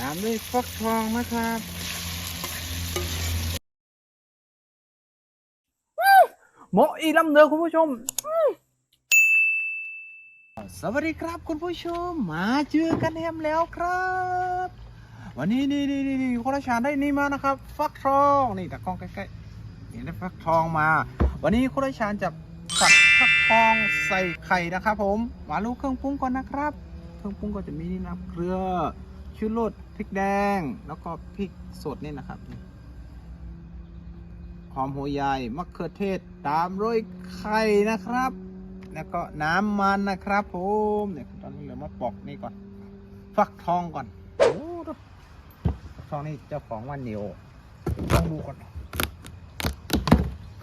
ตามด้วยฟักทองนะครับ หมออีลำเนือคุณผู้ชม สวัสดีครับคุณผู้ชม มาเจอกันแฮมแล้วครับ วันนี้นี่นี่นี่นี่คนละชาญได้นี่มานะครับ ฟักทองนี่ตะกล้องใกล้ๆนี่ได้ฟักทองมา วันนี้คนละชาญจะผัดฟักทองใส่ไข่นะครับ ผมมาลูกเครื่องปรุงก่อนนะครับ เครื่องปรุงก็จะมีนี่นะครับเกลือ ชูรสพริกแดง แล้วก็พริกสดนี่นะครับหอมหัวใหญ่มะเขือเทศตามด้วยไข่นะครับ แล้วก็น้ำมันนะครับผมเนี่ยตอนนี้เหลือมาปอกนี่ก่อน ฟักทองก่อนโอ้ดูฟักทองนี่เจ้าของวันเหนียวลองดูก่อน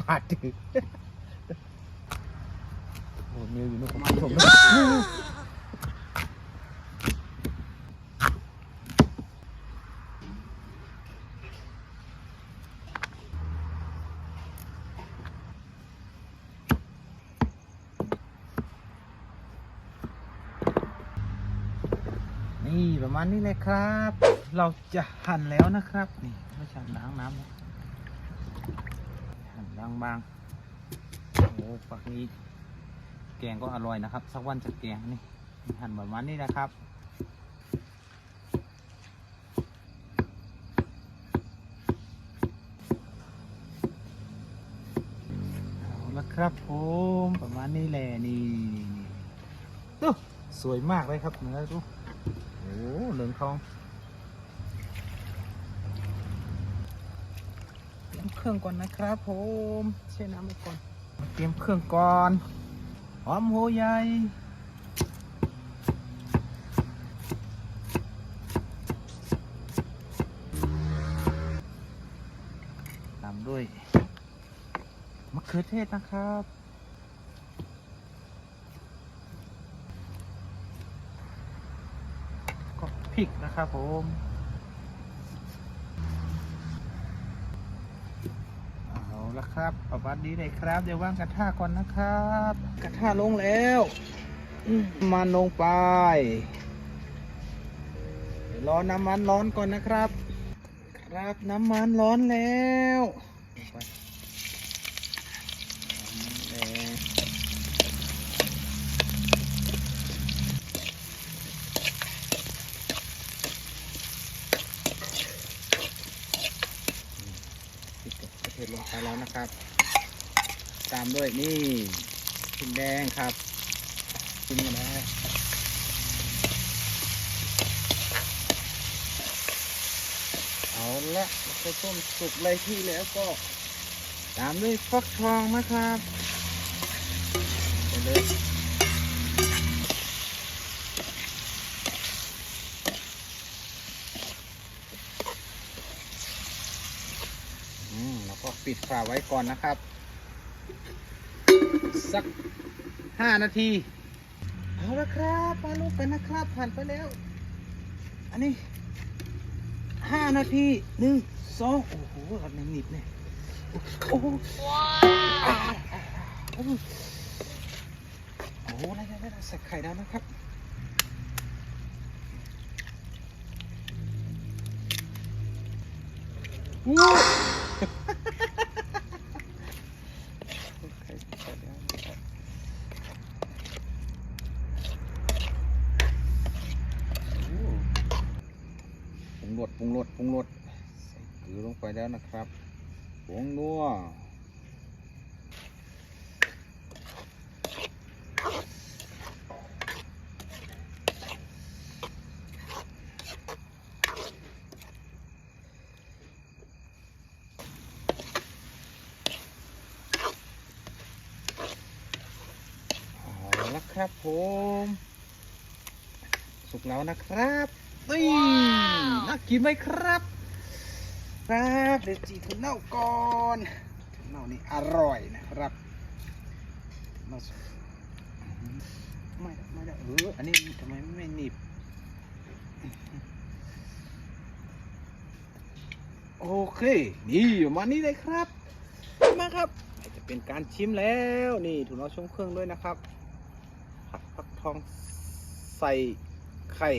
ขาดถือโอ้เหนียวอยู่นู่นคุณผู้ชม นี่ประมาณนี้เลยครับ เราจะหั่นแล้วนะครับ นี่ไม่ใช่ล้างน้ำหั่นบางๆโอ้ฝักนี้ แกงก็อร่อยนะครับ สักวันจะแกงนี่หั่นประมาณนี้นะครับละครับผมประมาณนี้แหละนี่ดูสวยมากเลยครับเนื้อดู เหลืองทองเตรียมเครื่องก่อนนะครับผมเช่น้ำไปก่อนเตรียมเครื่องก่อนหอมหัวใหญ่ตามด้วยมะเขือเทศนะครับ ก็ พริกนะครับผมเอาละครับประมาณนี้เลยครับ เดี๋ยววางกระทะก่อนนะครับ กระทะลงแล้วมน้ำมันลงไปรอน้ำมันร้อนก่อนนะครับ ครับน้ำมันร้อนแล้วไป แดงพริกกับกระเทียมลงไปแล้วนะ ครับ ตามด้วยนี่พริกแดงครับกินกันนะเอาละไปต้มสุกเลยที่แล้วก็ ตามด้วยฟักทองนะครับไปเลยอืมแล้วก็ ปิดฝาไว้ก่อนนะครับ สักห้านาที เอาละครับมาลูกกันะครับ ผ่านไปแล้ว อันนี้ห้านาทีหนึ่งสองโอ้โหอันนี้หนิบเนี่ยโอ้โหโอ้โหโอ้โหได้ได้ได้ใส่ไข่แล้วนะครับอู้ไข่ใส่แล้วนะครับโอ้ ปรุงรสปรุงรสใส่เกลือลงไปแล้วนะครับผงนัวเอาละครับผม สุกแล้วนะครับ นี่น่ากินไหมครับ ครับเดี๋ยวจีถุนเน่าก่อนถุนเน่านี่อร่อยนะครับเน่าสไม่ได้ไม่ได้เอออันนี้ทำไมไม่หนีบโอเค นี่ประมาณนี้เลยครับ มาครับ จะเป็นการชิมแล้วนี่ถุนเน่าชงเครื่องด้วยนะครับผัดฟักทองใส่ไข่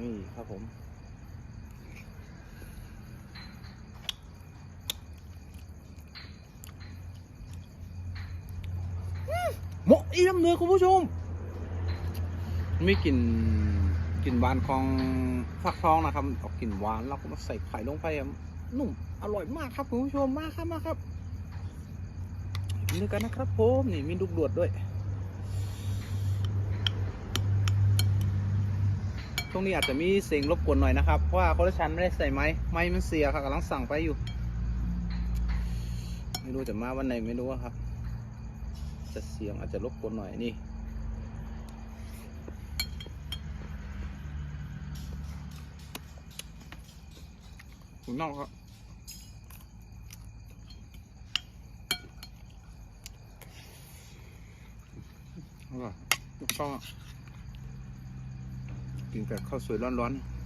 นี่ครับผม หมกอีน้ำเนื้อคุณผู้ชม ไม่กลิ่นกลิ่นหวานของฟักทองนะครับออกกลิ่นหวานแล้วก็มาใส่ไข่ลงไปอะนุ่มอร่อยมากครับคุณผู้ชมมากครับมากครับกินด้วยกันนะครับผมนี่มีลูกดวดด้วย ตรงนี้อาจจะมีเสียงรบกวนหน่อยนะครับ เพราะว่าโคลชันไม่ได้ใส่ไม้ไม้มันเสียครับกำลังสั่งไปอยู่ ไม่รู้จะมาวันไหนไม่รู้ครับ จะเสียงอาจจะรบกวนหน่อยนี่ถุงน่องครับอร่อยแล้วก็ กินกับข้าวสวยร้อนๆ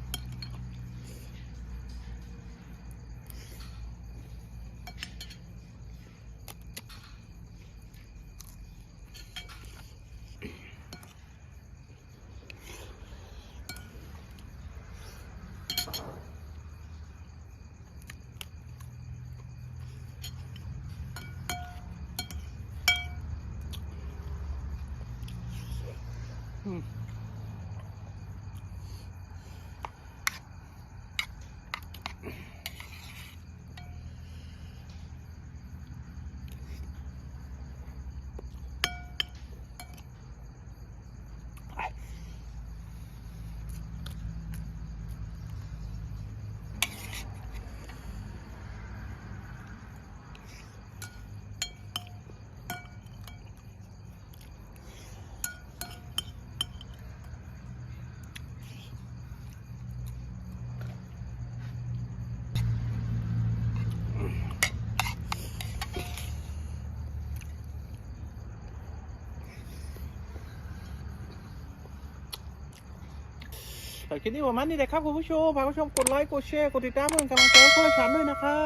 อืมแต่คลิปนี้ประมาณนี้แหละครับคุณผู้ชมฝากคุณผู้ชมกดไลค์กดแชร์กดติดตามเพื่อเป็นกำลังใจให้พวกเราฉันด้วยนะครั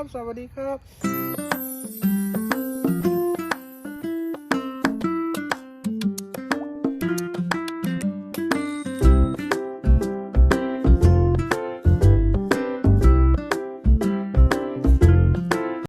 บ สวัสดีครับ